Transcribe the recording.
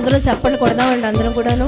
అందులో చెప్పండి కొడదామండి అందరం కూడాను.